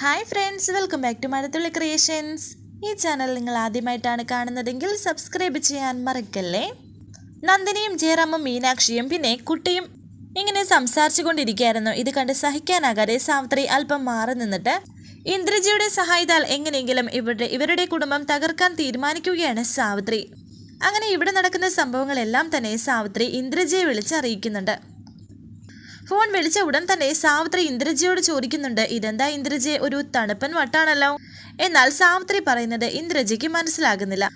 Hi friends welcome back to Mazhathulli creations ഈ channel നിങ്ങൾ ആദ്യമായിട്ടാണ് കാണുന്നതെങ്കിൽ സബ്സ്ക്രൈബ് ചെയ്യാൻ മറക്കല്ലേ? നന്ദിനിയും ജയറാമും മീനാക്ഷിയും പിന്നെ കുട്ടിയും ഇങ്ങനെ സംസാരിച്ചു കൊണ്ടിരിക്കുകയായിരുന്നു. ഇത് കണ്ട് സഹിക്കാനാകാതെ സാവിത്രി അല്പം മാറി നിന്നിട്ട് ഇന്ദ്രജിയുടെ സഹായത്താൽ എങ്ങനെയെങ്കിലും ഇവരുടെ ഇവരുടെ കുടുംബം തകർക്കാൻ തീരുമാനിക്കുകയാണ് സാവിത്രി. അങ്ങനെ ഇവിടെ നടക്കുന്ന സംഭവങ്ങളെല്ലാം തന്നെ സാവിത്രി ഇന്ദ്രജിയെ വിളിച്ചറിയിക്കുന്നുണ്ട്. ഫോൺ വിളിച്ച ഉടൻ തന്നെ സാവിത്രി ഇന്ദ്രജിയോട് ചോദിക്കുന്നുണ്ട് ഇതെന്താ ഇന്ദ്രജിയെ ഒരു തണുപ്പൻ വട്ടാണല്ലോ. എന്നാൽ സാവിത്രി പറയുന്നത് ഇന്ദ്രജിക്ക് മനസ്സിലാകുന്നില്ല.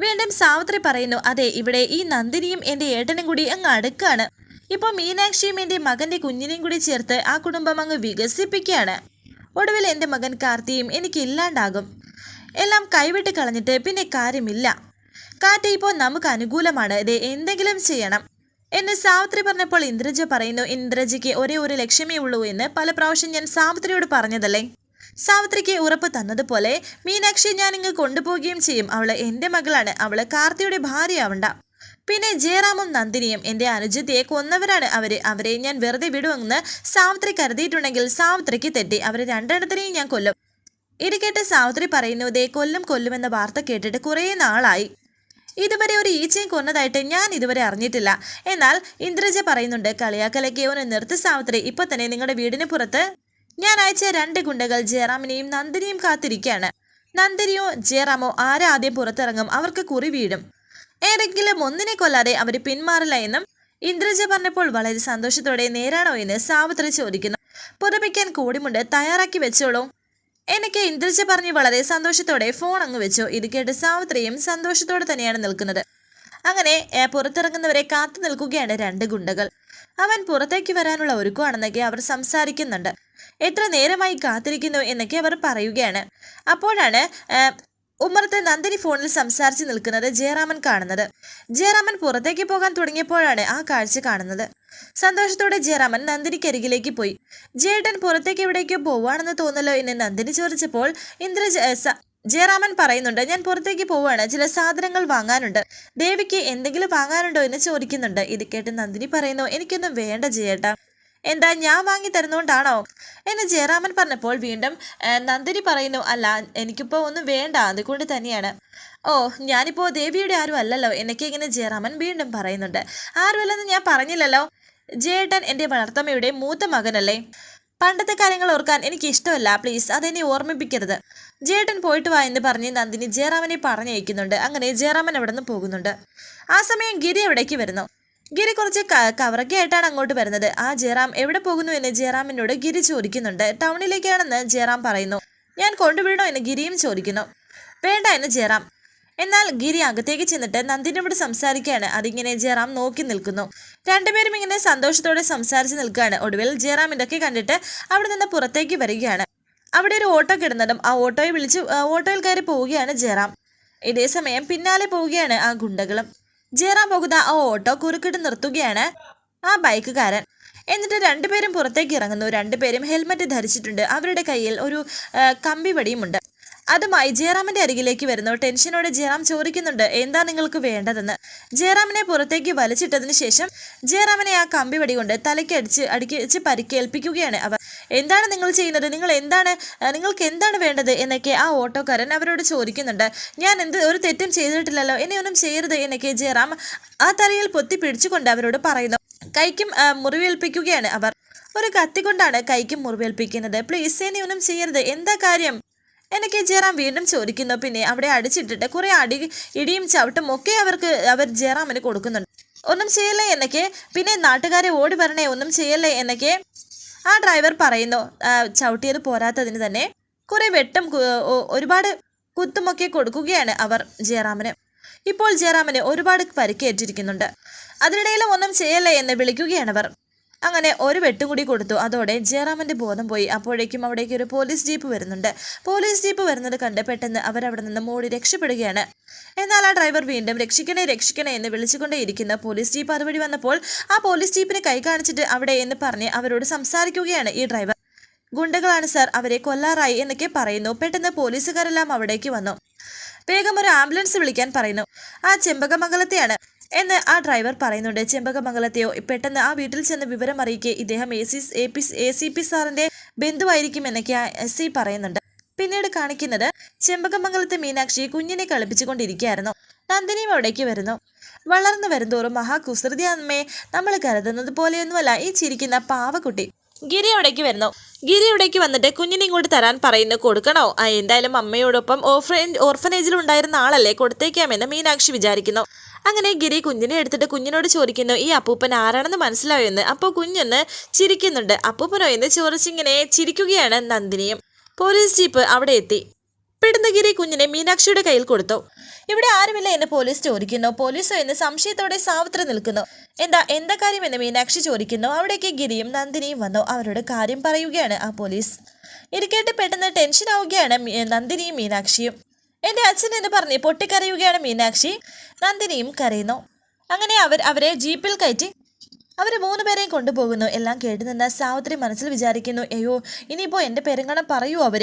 വീണ്ടും സാവിത്രി പറയുന്നു അതെ ഇവിടെ ഈ നന്ദിനിയും എന്റെ ഏട്ടനും കൂടി അങ്ങ് അടുക്കാണ്. ഇപ്പോൾ മീനാക്ഷിയും എന്റെ മകന്റെ കുഞ്ഞിനെയും കൂടി ചേർത്ത് ആ കുടുംബം അങ്ങ് വികസിപ്പിക്കുകയാണ്. ഒടുവിൽ എന്റെ മകൻ കാർത്തിയും എനിക്ക് ഇല്ലാണ്ടാകും. എല്ലാം കൈവിട്ട് കളഞ്ഞിട്ട് പിന്നെ കാര്യമില്ല. കാറ്റ് ഇപ്പോൾ നമുക്ക് അനുകൂലമാണ്. ഇത് എന്തെങ്കിലും ചെയ്യണം. എന്ന് സാവിത്രി പറഞ്ഞപ്പോൾ ഇന്ദ്രജ പറയുന്നു ഇന്ദ്രജയ്ക്ക് ഒരേ ഒരു ലക്ഷ്യമേ ഉള്ളൂ എന്ന് പല പ്രാവശ്യം ഞാൻ സാവിത്രിയോട് പറഞ്ഞതല്ലേ? സാവിത്രിക്ക് ഉറപ്പ് തന്നതുപോലെ മീനാക്ഷി ഞാൻ ഇങ്ങ് കൊണ്ടുപോവുകയും ചെയ്യും. അവൾ എന്റെ മകളാണ്. അവൾ കാർത്തിയുടെ ഭാര്യയാവണ്ട. പിന്നെ ജയറാമും നന്ദിനിയും എന്റെ അനുജത്തിയെ കൊന്നവരാണ് അവർ. അവരെ ഞാൻ വെറുതെ വിടുമെന്ന് സാവിത്രി കരുതിയിട്ടുണ്ടെങ്കിൽ സാവിത്രിക്ക് തെറ്റി. അവരെ രണ്ടെണ്ണത്തിനെയും ഞാൻ കൊല്ലും. ഇടിക്കേട്ട് കേട്ട് സാവിത്രി പറയുന്നു ദേ കൊല്ലും കൊല്ലുമെന്ന വാർത്ത കേട്ടിട്ട് കുറേ നാളായി. ഇതുവരെ ഒരു ഈച്ചയും കൊന്നതായിട്ട് ഞാൻ ഇതുവരെ അറിഞ്ഞിട്ടില്ല. എന്നാൽ ഇന്ദ്രജ പറയുന്നുണ്ട് കളിയാക്കലൊക്കെ ഒന്ന് നിർത്തി സാവിത്രി ഇപ്പൊ തന്നെ നിങ്ങളുടെ വീടിന് പുറത്ത് ഞാൻ അയച്ച രണ്ട് ഗുണ്ടകൾ ജയറാമിനെയും നന്ദിനിയും കാത്തിരിക്കുകയാണ് നന്ദിനിയോ ജയറാമോ ആരാദ്യം പുറത്തിറങ്ങും? അവർക്ക് കുറി വീഴും. ഏതെങ്കിലും ഒന്നിനെ കൊല്ലാതെ അവർ പിന്മാറില്ല എന്നും ഇന്ദ്രജ പറഞ്ഞപ്പോൾ വളരെ സന്തോഷത്തോടെ നേരാണോ എന്ന് സാവിത്രി ചോദിക്കുന്നു. പുതപ്പിക്കാൻ കൂടിമുണ്ട് തയ്യാറാക്കി വെച്ചോളൂ. എനിക്ക് ഇന്ദ്രജ പറഞ്ഞ് വളരെ സന്തോഷത്തോടെ ഫോൺ അങ്ങ് വെച്ചു. ഇത് കേട്ട് സാവിത്രിയും സന്തോഷത്തോടെ തന്നെയാണ് നിൽക്കുന്നത്. അങ്ങനെ പുറത്തിറങ്ങുന്നവരെ കാത്തു നിൽക്കുകയാണ് രണ്ട് ഗുണ്ടകൾ. അവൻ പുറത്തേക്ക് വരാനുള്ള ഒരുക്കമാണെന്നൊക്കെ അവർ സംസാരിക്കുന്നുണ്ട്. എത്ര നേരമായി കാത്തിരിക്കുന്നു എന്നൊക്കെ അവർ പറയുകയാണ്. അപ്പോഴാണ് ഉമ്മറത്ത് നന്ദിനി ഫോണിൽ സംസാരിച്ച് നിൽക്കുന്നത് ജയറാമൻ കാണുന്നത്. ജയറാമൻ പുറത്തേക്ക് പോകാൻ തുടങ്ങിയപ്പോഴാണ് ആ കാഴ്ച കാണുന്നത്. സന്തോഷത്തോടെ ജയറാമൻ നന്ദിനിക്കരികിലേക്ക് പോയി. ജേട്ടൻ പുറത്തേക്ക് എവിടേക്കോ പോവാണെന്ന് തോന്നലോ എന്ന് നന്ദിനി ചോദിച്ചപ്പോൾ ഇന്ദ്ര ജ- ജയറാമൻ പറയുന്നുണ്ട് ഞാൻ പുറത്തേക്ക് പോവുകയാണ് ചില സാധനങ്ങൾ വാങ്ങാനുണ്ട്. ദേവിക്ക് എന്തെങ്കിലും വാങ്ങാനുണ്ടോ എന്ന് ചോദിക്കുന്നുണ്ട്. ഇത് കേട്ട് നന്ദിനി പറയുന്നു എനിക്കൊന്നും വേണ്ട ജയേട്ടാ. എന്താ ഞാൻ വാങ്ങി തരുന്നോണ്ടാണോ? എന്ന് ജയറാമൻ പറഞ്ഞപ്പോൾ വീണ്ടും നന്ദിനി പറയുന്നു അല്ല എനിക്കിപ്പോൾ ഒന്നും വേണ്ട അതുകൊണ്ട് തന്നെയാണ്. ഓ ഞാനിപ്പോൾ ദേവിയുടെ ആരും അല്ലല്ലോ എന്നൊക്കെ ഇങ്ങനെ ജയറാമൻ വീണ്ടും പറയുന്നുണ്ട്. ആരുമല്ലെന്ന് ഞാൻ പറഞ്ഞില്ലല്ലോ. ജയേട്ടൻ എന്റെ വളർത്തമ്മയുടെ മൂത്ത മകനല്ലേ. പണ്ടത്തെ കാര്യങ്ങൾ ഓർക്കാൻ എനിക്ക് ഇഷ്ടമല്ല പ്ലീസ് അതെന്നെ ഓർമ്മിപ്പിക്കരുത്. ജേട്ടൻ പോയിട്ട് വാ എന്ന് പറഞ്ഞ് നന്ദിനി ജയറാമനെ പറഞ്ഞയക്കുന്നുണ്ട്. അങ്ങനെ ജയറാമൻ അവിടെ നിന്ന് പോകുന്നുണ്ട്. ആ സമയം ഗിരി അവിടേക്ക് വരുന്നു. ഗിരി കുറച്ച് കവറൊക്കെ ആയിട്ടാണ് അങ്ങോട്ട് വരുന്നത്. ആ ജയറാം എവിടെ പോകുന്നു എന്ന് ജയറാമിനോട് ഗിരി ചോദിക്കുന്നുണ്ട്. ടൗണിലേക്കാണെന്ന് ജയറാം പറയുന്നു. ഞാൻ കൊണ്ടുവിടണോ എന്ന് ഗിരിയും ചോദിക്കുന്നു. വേണ്ട എന്ന് ജയറാം. എന്നാൽ ഗിരി അകത്തേക്ക് ചെന്നിട്ട് നന്ദിനോട് സംസാരിക്കുകയാണ്. അതിങ്ങനെ ജയറാം നോക്കി നിൽക്കുന്നു. രണ്ടുപേരും ഇങ്ങനെ സന്തോഷത്തോടെ സംസാരിച്ച് നിൽക്കുകയാണ്. ഒടുവിൽ ജയറാം ഇതൊക്കെ കണ്ടിട്ട് അവിടെ നിന്ന് പുറത്തേക്ക് വരികയാണ്. അവിടെ ഒരു ഓട്ടോ കിടന്നതും ആ ഓട്ടോയെ വിളിച്ച് ഓട്ടോയിൽ കയറി പോവുകയാണ് ജയറാം. ഇതേ സമയം പിന്നാലെ പോവുകയാണ് ആ ഗുണ്ടകളും. ജയറാം പോകുന്ന ആ ഓട്ടോ കുറുക്കിട്ട് നിർത്തുകയാണ് ആ ബൈക്കുകാരൻ. എന്നിട്ട് രണ്ടുപേരും പുറത്തേക്ക് ഇറങ്ങുന്നു. രണ്ടുപേരും ഹെൽമെറ്റ് ധരിച്ചിട്ടുണ്ട്. അവരുടെ കയ്യിൽ ഒരു കമ്പിവടിയുമുണ്ട്. അതുമായി ജയറാമിന്റെ അരികിലേക്ക് വരുന്നു. ടെൻഷനോടെ ജയറാം ചോദിക്കുന്നുണ്ട് എന്താ നിങ്ങൾക്ക് വേണ്ടതെന്ന്? ജയറാമിനെ പുറത്തേക്ക് വലിച്ചിട്ടതിന് ശേഷം ജയറാമിനെ ആ കമ്പി വടികൊണ്ട് തലയ്ക്ക് അടിച്ച് പരിക്കേൽപ്പിക്കുകയാണ് അവർ. എന്താണ് നിങ്ങൾ ചെയ്യുന്നത്? നിങ്ങൾ എന്താണ് നിങ്ങൾക്ക് എന്താണ് വേണ്ടത്? എന്നൊക്കെ ആ ഓട്ടോക്കാരൻ അവരോട് ചോദിക്കുന്നുണ്ട്. ഞാൻ എന്ത് ഒരു തെറ്റും ചെയ്തിട്ടില്ലല്ലോ എന്നെ ഒന്നും ചെയ്യരുത് എന്നൊക്കെ ജയറാം ആ തലയിൽ പൊത്തി പിടിച്ചുകൊണ്ട് അവരോട് പറയുന്നു. കൈക്കും മുറിവേൽപ്പിക്കുകയാണ് അവർ. ഒരു കത്തി കൊണ്ടാണ് കൈക്കും മുറിവേൽപ്പിക്കുന്നത്. പ്ലീസ് എന്നെ ഒന്നും ചെയ്യരുത്. എന്താ കാര്യം? എനിക്ക് ജയറാം വീണ്ടും ചോദിക്കുന്നു. പിന്നെ അവിടെ അടിച്ചിട്ടിട്ട് കുറെ അടി ഇടിയും ചവിട്ടും ഒക്കെ അവർക്ക് അവർ ജയറാമിന് കൊടുക്കുന്നുണ്ട്. ഒന്നും ചെയ്യല്ലേ എന്നൊക്കെ പിന്നെ നാട്ടുകാരെ ഓടി വരണേ ഒന്നും ചെയ്യല്ലേ എന്നൊക്കെ ആ ഡ്രൈവർ പറയുന്നു. ചവിട്ടിയത് പോരാത്തതിന് തന്നെ കുറെ വെട്ടം ഒരുപാട് കുത്തുമൊക്കെ കൊടുക്കുകയാണ് അവർ ജയറാമിന്. ഇപ്പോൾ ജയറാമിന് ഒരുപാട് പരിക്കേറ്റിരിക്കുന്നുണ്ട്. അതിനിടയിലും ഒന്നും ചെയ്യല്ലേ എന്ന് വിളിക്കുകയാണ് അവർ. അങ്ങനെ ഒരു വെട്ടുകൂടി കൊടുത്തു. അതോടെ ജയറാമന്റെ ബോധം പോയി. അപ്പോഴേക്കും അവിടേക്ക് ഒരു പോലീസ് ജീപ്പ് വരുന്നുണ്ട്. പോലീസ് ജീപ്പ് വരുന്നത് കണ്ട് പെട്ടെന്ന് അവരവിടെ നിന്ന് മോടി രക്ഷപ്പെടുകയാണ്. എന്നാൽ ആ ഡ്രൈവർ വീണ്ടും രക്ഷിക്കണേ രക്ഷിക്കണേ എന്ന് വിളിച്ചുകൊണ്ടേയിരിക്കുന്ന പോലീസ് ജീപ്പ് അതുവഴി വന്നപ്പോൾ ആ പോലീസ് ജീപ്പിനെ കൈ കാണിച്ചിട്ട് അവിടെ എന്ന് പറഞ്ഞ് അവരോട് സംസാരിക്കുകയാണ് ഈ ഡ്രൈവർ. ഗുണ്ടകളാണ് സാർ അവരെ കൊല്ലാറായി എന്നൊക്കെ പറയുന്നു. പെട്ടെന്ന് പോലീസുകാരെല്ലാം അവിടേക്ക് വന്നു. വേഗം ഒരു ആംബുലൻസ് വിളിക്കാൻ പറയുന്നു. ആ ചെമ്പകമംഗലത്തെയാണ്. എന്ന് ആ ഡ്രൈവർ പറയുന്നുണ്ട്. ചെമ്പകമംഗലത്തെയോ പെട്ടെന്ന് ആ വീട്ടിൽ ചെന്ന് വിവരം അറിയിക്കേ ഇദ്ദേഹം A C A P A C P സാറിന്റെ ബന്ധുവായിരിക്കും എന്നൊക്കെ എസ് സി പറയുന്നുണ്ട്. പിന്നീട് കാണിക്കുന്നത് ചെമ്പകമംഗലത്തെ മീനാക്ഷി കുഞ്ഞിനെ കളിപ്പിച്ചുകൊണ്ടിരിക്കുകയായിരുന്നു നന്ദിനിയും അവിടേക്ക് വരുന്നു. വളർന്നു വരുന്തോറും മഹാകുസൃതി അമ്മയെ നമ്മൾ കരുതുന്നത് പോലെയൊന്നുമല്ല ഈ ചിരിക്കുന്ന പാവക്കുട്ടി. ഗിരി അവിടേക്ക് വരുന്നു. ഗിരി അവിടേക്ക് വന്നിട്ട് കുഞ്ഞിനെ ഇങ്ങോട്ട് തരാൻ പറയുന്നു. കൊടുക്കണോ? എന്തായാലും അമ്മയോടൊപ്പം ഓർഫൻ ഓർഫനേജിൽ ഉണ്ടായിരുന്ന ആളല്ലേ? കൊടുത്തേക്കാമെന്ന് മീനാക്ഷി വിചാരിക്കുന്നു. അങ്ങനെ ഗിരി കുഞ്ഞിനെ എടുത്തിട്ട് കുഞ്ഞിനോട് ചോദിക്കുന്നു ഈ അപ്പൂപ്പൻ ആരാണെന്ന് മനസ്സിലായോ എന്ന്? അപ്പോൾ കുഞ്ഞൊന്ന് ചിരിക്കുന്നുണ്ട്. അപ്പൂപ്പനോ എന്ന് ചോദിച്ചിങ്ങനെ ചിരിക്കുകയാണ് നന്ദിനിയും. പോലീസ് ജീപ്പ് അവിടെ എത്തി. പെടുന്നഗിരി കുഞ്ഞിനെ മീനാക്ഷിയുടെ കയ്യിൽ കൊടുത്തു. ഇവിടെ ആരുമില്ല എന്ന് പോലീസ് ചോദിക്കുന്നു. പോലീസോ എന്ന് സംശയത്തോടെ സാവിത്രി നിൽക്കുന്നു. എന്താ എന്താ കാര്യം എന്ന് മീനാക്ഷി ചോദിക്കുന്നു. അവിടേക്ക് ഗിരിയും നന്ദിനിയും വന്നു. അവരോട് കാര്യം പറയുകയാണ് ആ പോലീസ്. ഇരിക്കേണ്ട പെട്ടെന്ന് ടെൻഷൻ ആവുകയാണ് നന്ദിനിയും മീനാക്ഷിയും. എന്റെ അച്ഛൻ എന്ന് പറഞ്ഞ് പൊട്ടിക്കരയുകയാണ് മീനാക്ഷി. നന്ദിനിയും കരയുന്നു. അങ്ങനെ അവർ അവരെ ജീപ്പിൽ കയറ്റി അവർ മൂന്ന് പേരെയും കൊണ്ടുപോകുന്നു. എല്ലാം കേട്ടു നിന്ന് സാവിത്രി മനസ്സിൽ വിചാരിക്കുന്നു അയ്യോ ഇനിയിപ്പോൾ എന്റെ പെരുങ്ങണം പറയൂ അവർ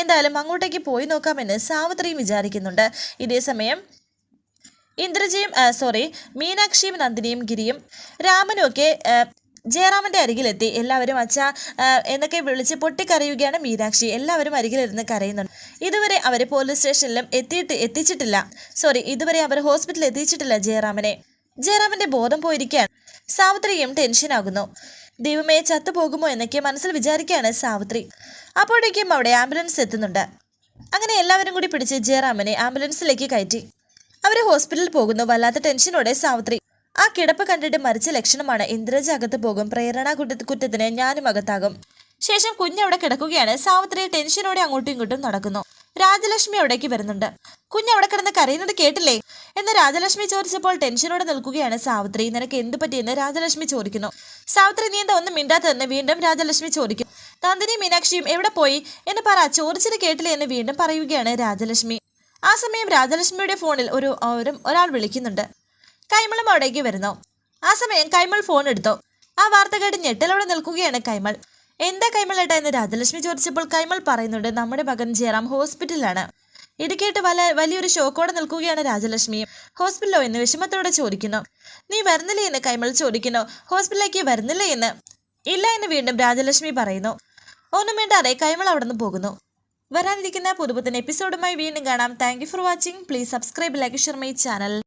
എന്തായാലും അങ്ങോട്ടേക്ക് പോയി നോക്കാമെന്ന് സാവിത്രിയും വിചാരിക്കുന്നുണ്ട്. ഇതേസമയം ഇന്ദ്രജിയും സോറി മീനാക്ഷിയും നന്ദിനിയും ഗിരിയും രാമനും ഒക്കെ ജയറാമന്റെ അരികിലെത്തി. എല്ലാവരും അച്ഛ എന്നൊക്കെ വിളിച്ച് പൊട്ടിക്കരയുകയാണ് മീനാക്ഷി. എല്ലാവരും അരികിലിരുന്ന് കരയുന്നുണ്ട്. ഇതുവരെ അവർ പോലീസ് സ്റ്റേഷനിലും എത്തിയിട്ട് എത്തിച്ചിട്ടില്ല. സോറി ഇതുവരെ അവർ ഹോസ്പിറ്റലിൽ എത്തിച്ചിട്ടില്ല ജയറാമനെ. ജയറാമന്റെ ബോധം പോയിരിക്കുകയാണ്. സാവിത്രിയും ടെൻഷനാകുന്നു. ദൈവമേ ചത്തുപോകുമോ എന്നൊക്കെ മനസ്സിൽ വിചാരിക്കുകയാണ് സാവിത്രി. അപ്പോഴേക്കും അവിടെ ആംബുലൻസ് എത്തുന്നുണ്ട്. അങ്ങനെ എല്ലാവരും കൂടി പിടിച്ച് ജയറാമനെ ആംബുലൻസിലേക്ക് കയറ്റി. അവർ ഹോസ്പിറ്റലിൽ പോകുന്നു. വല്ലാത്ത ടെൻഷനോടെ സാവിത്രി. ആ കിടപ്പ് കണ്ടിട്ട് മരിച്ച ലക്ഷണമാണ്. ഇന്ദ്രജ അകത്ത് പോകും. പ്രേരണ കുറ്റ കുറ്റത്തിന് ഞാനും അകത്താകും. ശേഷം കുഞ്ഞവിടെ കിടക്കുകയാണ്. സാവിത്രി ടെൻഷനോടെ അങ്ങോട്ടും ഇങ്ങോട്ടും നടക്കുന്നു. രാജലക്ഷ്മി അവിടേക്ക് വരുന്നുണ്ട്. കുഞ്ഞവിടെ കിടന്ന് കരയുന്നത് കേട്ടില്ലേ? എന്ന് രാജലക്ഷ്മി ചോദിച്ചപ്പോൾ ടെൻഷനോടെ നിൽക്കുകയാണ് സാവിത്രി. നിനക്ക് എന്ത് പറ്റിയെന്ന് രാജലക്ഷ്മി ചോദിക്കുന്നു. സാവിത്രി നീ എന്താ ഒന്നും മിണ്ടാത്തതെന്ന് വീണ്ടും രാജലക്ഷ്മി ചോദിക്കും. നന്ദിനി മീനാക്ഷിയും എവിടെ പോയി? എന്ന് പറ ചോദിച്ചത് കേട്ടില്ലേ എന്ന് വീണ്ടും പറയുകയാണ് രാജലക്ഷ്മി. ആ സമയം രാജലക്ഷ്മിയുടെ ഫോണിൽ ഒരു ഒരു ഒരാൾ വിളിക്കുന്നുണ്ട്. കൈമളും അവിടേക്ക് വരുന്നു. ആ സമയം കൈമൾ ഫോൺ എടുത്തു. ആ വാർത്ത കേട്ട് ഞെട്ടലോടെ നിൽക്കുകയാണ് കൈമൾ. എന്താ കൈമൾ ഏട്ടാ എന്ന് രാജലക്ഷ്മി ചോദിച്ചപ്പോൾ കൈമൾ പറയുന്നുണ്ട് നമ്മുടെ മകൻ ജയറാം ഹോസ്പിറ്റലിലാണ്. ഇത് കേട്ട് വല വലിയൊരു ഷോക്കോടെ നിൽക്കുകയാണ് രാജലക്ഷ്മി ഹോസ്പിറ്റലോ? എന്ന് വിഷമത്തോടെ ചോദിക്കുന്നു. നീ വരുന്നില്ലേ? എന്ന് കൈമൾ ചോദിക്കുന്നു. ഹോസ്പിറ്റലിലേക്ക് വരുന്നില്ലേ? എന്ന്. ഇല്ല എന്ന് വീണ്ടും രാജലക്ഷ്മി പറയുന്നു. ഒന്നും വേണ്ടാതെ കൈമൾ അവിടെ നിന്ന് പോകുന്നു. വരാനിരിക്കുന്ന പുതുപുത്തൻ എപ്പിസോഡുമായി വീണ്ടും കാണാം. Thank for watching please subscribe like share my channel